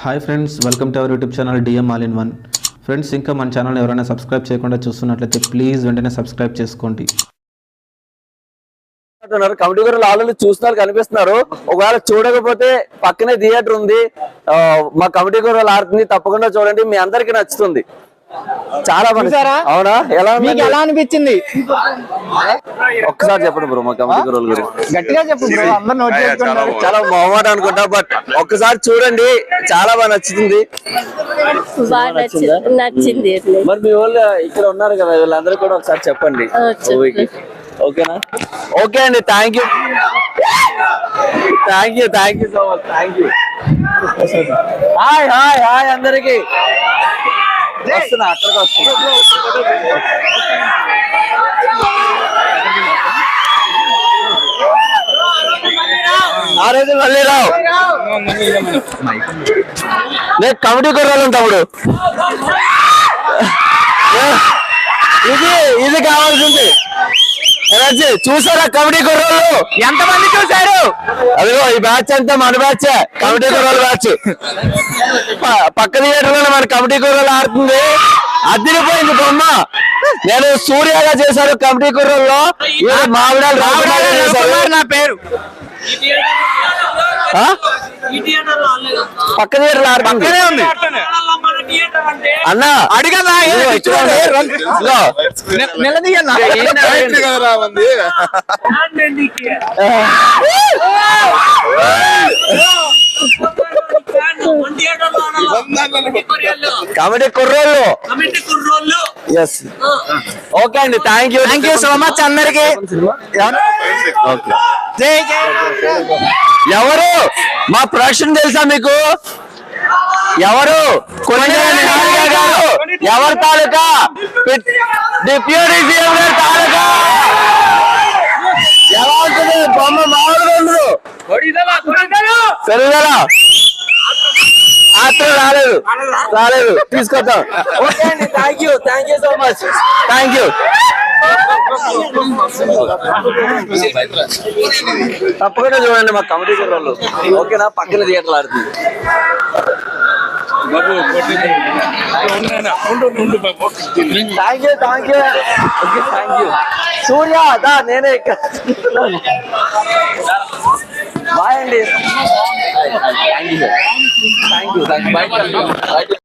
Hi friends welcome to our YouTube channel DM all in one friends ఇంకా మన channel ఎవరైనా subscribe చేయకుండా చూస్తున్నట్లయితే ప్లీజ్ వెంటనే సబ్స్క్రైబ్ చేసుకోండి. కమిటీ గారు ఆల్రెడీ చూస్తున్నారు కనిపిస్తున్నారు. ఒకవేళ చూడకపోతే పక్కనే థియేటర్ ఉంది. మా కమిటీ గారు ఆడుతుంది తప్పకుండా చూడండి. మీ అందరికి నచ్చుతుంది. చాలా మంది? అవునా? ఎలా మీకు? ఎలా అనిపించింది? ఒక్కసారి చెప్పండి బ్రో మా కమిటీ గారు గురించి. గట్టిగా చెప్పు బ్రో అందరు నోట్ చేసుకుంటారు. చాలా మొహమాట అనుకుంటా బట్ ఒక్కసారి చూడండి చాలా బాగా నచ్చుతుంది. బాగా నచ్చింది? మరి మీ వాళ్ళు ఇక్కడ ఉన్నారు కదా వీళ్ళందరూ కూడా ఒకసారి చెప్పండి. ఓకేనా? ఓకే అండి thank you thank you thank you so much thank you hi hi hi అందరికి. వస్తున్నా అక్కడికి వస్తున్నా. ఆ రోజు మళ్ళీ రావు. నేను కమిటీ కుర్రాలు తమ్ముడు ఇది ఇది కావాల్సింది. ఎనర్జీ చూసారా కమిటీ కుర్రాళ్ళు? ఎంతమంది చూసారు అదిగో ఈ బ్యాచ్ అంతా మన బ్యాచ్. Committee కుర్రాలు batch. పక్క థియేటర్లో మన కమిటీ కుర్రాలు ఆడుతుంది. అదిరిపోయింది బొమ్మ. నేను సూర్యగా చేశాను కమిటీ కుర్రల్లో మామిడాలు చేశారు. నా పేరు? పక్క థియేటర్ ఆడుతుంది. అన్న. ఇదిగో. నిలదీయన్నా కమిటీ కుర్రోళ్ళు. ఎస్ ఓకే అండి thank you thank you so much అందరికి. ఎవరు? మా ప్రొడక్షన్ తెలుసా మీకు? ఎవరు? గారు. ఎవరి తాలూకా? డిప్యూటీ సీఎం గారి తాలూకా? ఎలా ఉంటుంది? బొమ్మ పెరుగుదల అത്ര రాలేదు. రాలేదు. తీసుకొద్దాం. ఓకే అండి thank you thank you so much thank you తప్పకుండా చూడండి మా కమిటీ వాళ్ళు ఓకేనా? పక్కన థియేటర్ ఆడుతుంది. Thank you thank you thank you Surya దా నేనే ఇక్కడ. బాయ్ అండి. Thank you thank you thank you